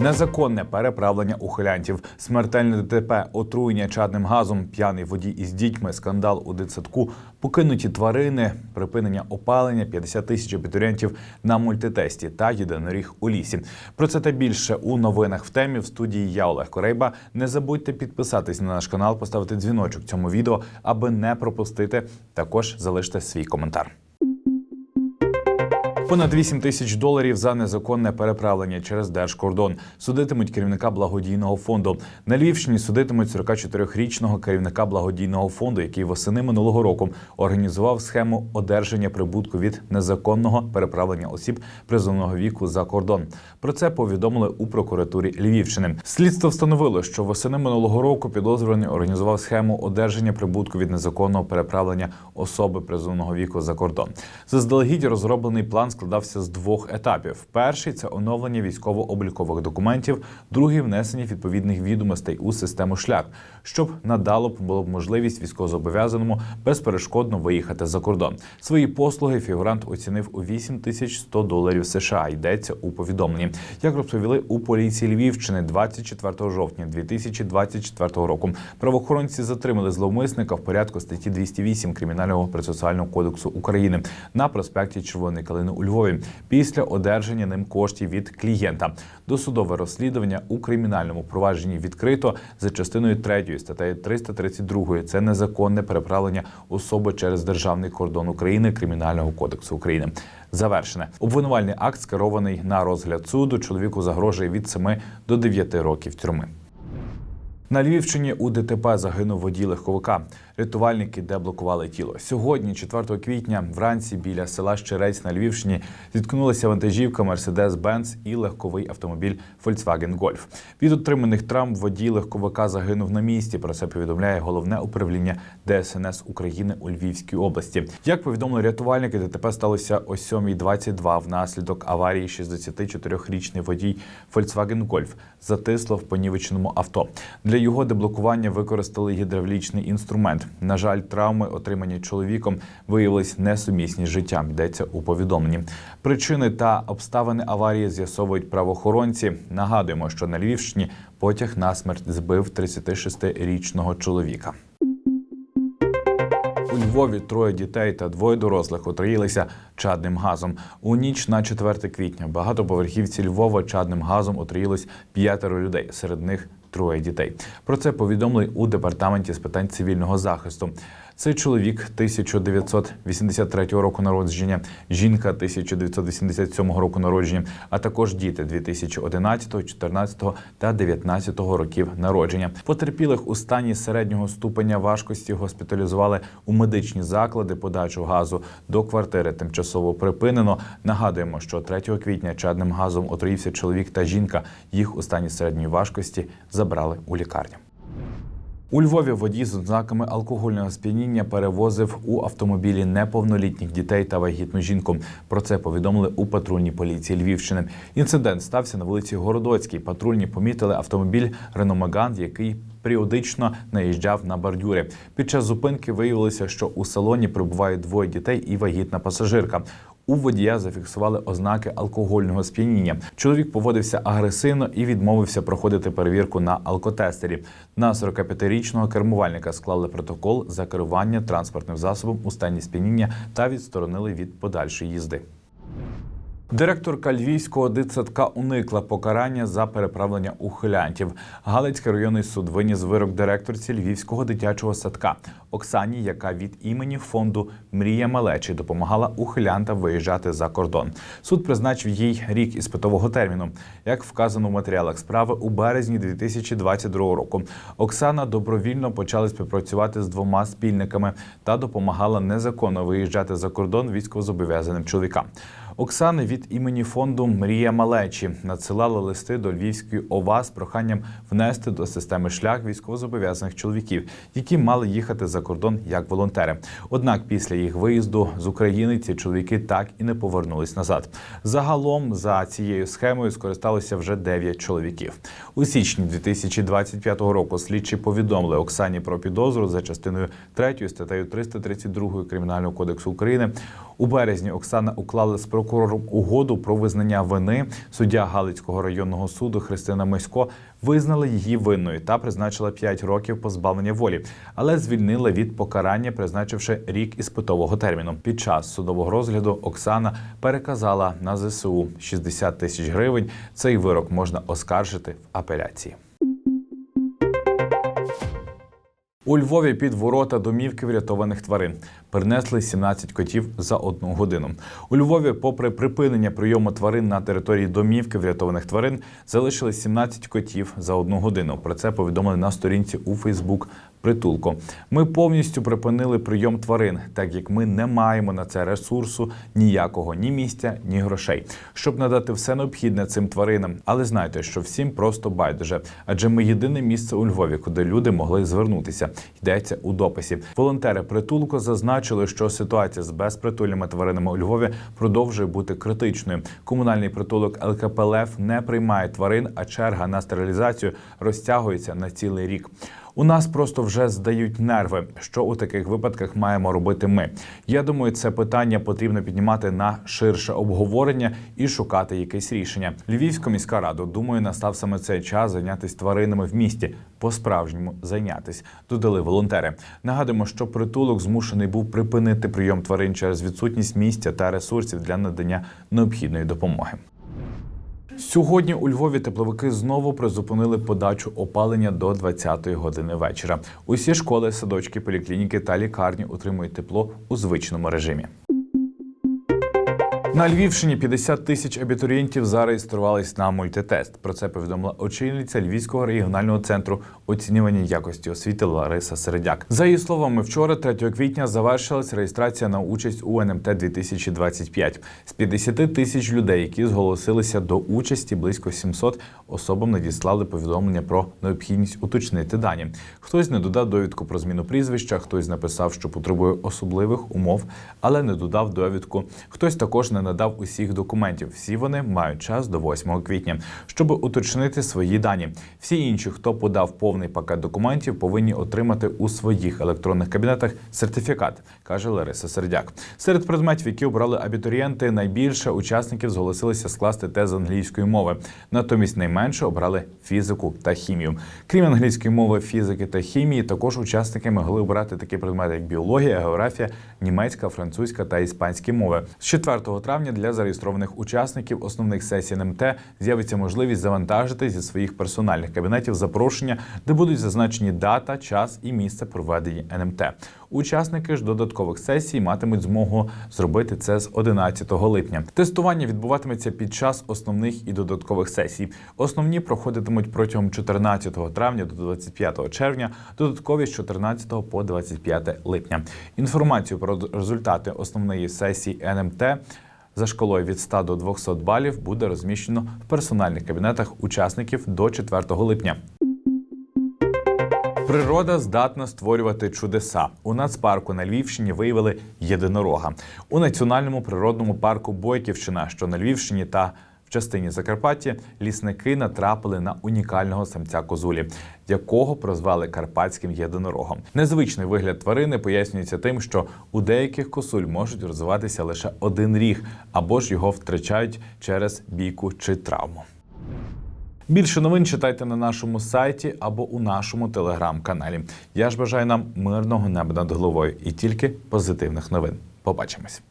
Незаконне переправлення ухилянтів, смертельне ДТП, отруєння чадним газом, п'яний водій із дітьми, скандал у дитсадку, покинуті тварини, припинення опалення, 50 тисяч абітурієнтів на мультитесті та єдиноріг у лісі. Про це та більше у новинах в темі в студії я Олег Корейба. Не забудьте підписатись на наш канал, поставити дзвіночок цьому відео, аби не пропустити. Також залиште свій коментар. Понад 8 тисяч доларів за незаконне переправлення через держкордон судитимуть керівника благодійного фонду. На Львівщині судитимуть 44-річного керівника благодійного фонду, який восени минулого року організував схему одержання прибутку від незаконного переправлення осіб призовного віку за кордон. Про це повідомили у прокуратурі Львівщини. Слідство встановило, що восени минулого року підозрюваний організував схему одержання прибутку від незаконного переправлення особи призовного віку за кордон. Заздалегідь розроблений план складався з двох етапів: перший це оновлення військово-облікових документів, другий внесення відповідних відомостей у систему шлях, щоб надало було б можливість військовозобов'язаному безперешкодно виїхати за кордон. Свої послуги фігурант оцінив у 8100 доларів США. Йдеться у повідомленні. Як розповіли у поліції Львівщини 24 жовтня 2024 року. Правоохоронці затримали зловмисника в порядку статті 208 Кримінального процесуального кодексу України на проспекті Червоної Калини у Львові після одержання ним коштів від клієнта. Досудове розслідування у кримінальному провадженні відкрито за частиною 3 статтею 332 Це незаконне переправлення особи через державний кордон України Кримінального кодексу України. Завершене обвинувальний акт скерований на розгляд суду. Чоловіку загрожує від 7 до 9 років тюрми. На Львівщині у ДТП загинув водій легковика. Рятувальники деблокували тіло. Сьогодні, 4 квітня, вранці біля села Щерець на Львівщині зіткнулася вантажівка Mercedes-Benz і легковий автомобіль Volkswagen Golf. Від отриманих травм водій легковика загинув на місці. Про це повідомляє головне управління ДСНС України у Львівській області. Як повідомили рятувальники, ДТП сталося о 7.22 внаслідок аварії 64-річний водій Volkswagen Golf затисло в понівеченому авто. Для його деблокування використали гідравлічний інструмент. На жаль, травми, отримані чоловіком, виявились несумісні з життям. Йдеться у повідомленні. Причини та обставини аварії з'ясовують правоохоронці. Нагадуємо, що на Львівщині потяг насмерть збив 36-річного чоловіка. Львові троє дітей та двоє дорослих отруїлися чадним газом. У ніч на 4 квітня багатоповерхівці Львова чадним газом отруїлось п'ятеро людей. Серед них троє дітей. Про це повідомили у департаменті з питань цивільного захисту. Цей чоловік 1983 року народження, жінка 1987 року народження, а також діти 2011, 14 та 19 років народження. Потерпілих у стані середнього ступеня важкості госпіталізували у медичні заклади. Подачу газу до квартири тимчасово припинено. Нагадуємо, що 3 квітня чадним газом отруївся чоловік та жінка. Їх у стані середньої важкості забрали у лікарню. У Львові водій з ознаками алкогольного сп'яніння перевозив у автомобілі неповнолітніх дітей та вагітну жінку. Про це повідомили у патрульній поліції Львівщини. Інцидент стався на вулиці Городоцькій. Патрульні помітили автомобіль Рено Меган, який періодично наїжджав на бордюри. Під час зупинки виявилося, що у салоні перебувають двоє дітей і вагітна пасажирка. У водія зафіксували ознаки алкогольного сп'яніння. Чоловік поводився агресивно і відмовився проходити перевірку на алкотестері. На 45-річного кермувальника склали протокол за керування транспортним засобом у стані сп'яніння та відсторонили від подальшої їзди. Директорка Львівського дитсадка уникла покарання за переправлення ухилянтів. Галицький районний суд виніс вирок директорці Львівського дитячого садка Оксані, яка від імені фонду Мрія малечі допомагала ухилянтам виїжджати за кордон. Суд призначив їй рік іспитового терміну. Як вказано в матеріалах справи, у березні 2022 року Оксана добровільно почала співпрацювати з двома спільниками та допомагала незаконно виїжджати за кордон військовозобов'язаним чоловікам. Оксана від імені фонду Мрія малечі надсилала листи до Львівської ОВА з проханням внести до системи шлях військовозобов'язаних чоловіків, які мали їхати за кордон як волонтери. Однак після їх виїзду з України ці чоловіки так і не повернулись назад. Загалом за цією схемою скористалося вже 9 чоловіків. У січні 2025 року слідчі повідомили Оксані про підозру за частиною 3 статтею 332 Кримінального кодексу України. У березні Оксана уклала з прокурором угоду про визнання вини. Суддя Галицького районного суду Христина Мисько визнала її винною та призначила 5 років позбавлення волі, але звільнила від покарання, призначивши рік іспитового терміну. Під час судового розгляду Оксана переказала на ЗСУ 60 тисяч гривень. Цей вирок можна оскаржити в апеляції. У Львові під ворота домівки врятованих тварин принесли 17 котів за одну годину. У Львові, попри припинення прийому тварин на території домівки врятованих тварин, залишили 17 котів за одну годину. Про це повідомили на сторінці у Фейсбук притулку. Ми повністю припинили прийом тварин, так як ми не маємо на це ресурсу ніякого ні місця, ні грошей, щоб надати все необхідне цим тваринам. Але знайте, що всім просто байдуже, адже ми єдине місце у Львові, куди люди могли звернутися. Йдеться у дописі. Волонтери притулку зазначили, що ситуація з безпритульними тваринами у Львові продовжує бути критичною. Комунальний притулок ЛКПЛФ не приймає тварин, а черга на стерилізацію розтягується на цілий рік. У нас просто вже здають нерви. Що у таких випадках маємо робити ми? Я думаю, це питання потрібно піднімати на ширше обговорення і шукати якесь рішення. Львівська міська рада думаю, настав саме цей час зайнятися тваринами в місті. По-справжньому зайнятись, додали волонтери. Нагадуємо, що притулок змушений був припинити прийом тварин через відсутність місця та ресурсів для надання необхідної допомоги. Сьогодні у Львові тепловики знову призупинили подачу опалення до 20-ї години вечора. Усі школи, садочки, поліклініки та лікарні отримують тепло у звичному режимі. На Львівщині 50 тисяч абітурієнтів зареєструвались на мультитест. Про це повідомила очільниця Львівського регіонального центру оцінювання якості освіти Лариса Середяк. За її словами, вчора, 3 квітня, завершилась реєстрація на участь у НМТ 2025. З 50 тисяч людей, які зголосилися до участі, близько 700 особам надіслали повідомлення про необхідність уточнити дані. Хтось не додав довідку про зміну прізвища, хтось написав, що потребує особливих умов, але не додав довідку. Хтось також не надав усіх документів. Всі вони мають час до 8 квітня, щоб уточнити свої дані. Всі інші, хто подав повний пакет документів, повинні отримати у своїх електронних кабінетах сертифікат, каже Лариса Сердяк. Серед предметів, які обрали абітурієнти, найбільше учасників зголосилися скласти тест з англійської мови. Натомість найменше обрали фізику та хімію. Крім англійської мови, фізики та хімії, також учасники могли обрати такі предмети, як біологія, географія, німецька, французька та іспанські мови. З 4 травня для зареєстрованих учасників основних сесій НМТ з'явиться можливість завантажити зі своїх персональних кабінетів запрошення, де будуть зазначені дата, час і місце проведення НМТ. Учасники ж додаткових сесій матимуть змогу зробити це з 11 липня. Тестування відбуватиметься під час основних і додаткових сесій. Основні проходитимуть протягом 14 травня до 25 червня, додаткові з 14 по 25 липня. Інформацію про результати основної сесії НМТ за шкалою від 100 до 200 балів буде розміщено в персональних кабінетах учасників до 4 липня. Природа здатна створювати чудеса. У нацпарку на Львівщині виявили єдинорога. У національному природному парку Бойківщина, що на Львівщині та в частині Закарпаття, лісники натрапили на унікального самця козулі, якого прозвали карпатським єдинорогом. Незвичний вигляд тварини пояснюється тим, що у деяких косуль можуть розвиватися лише один ріг, або ж його втрачають через бійку чи травму. Більше новин читайте на нашому сайті або у нашому телеграм-каналі. Я ж бажаю нам мирного неба над головою і тільки позитивних новин. Побачимось.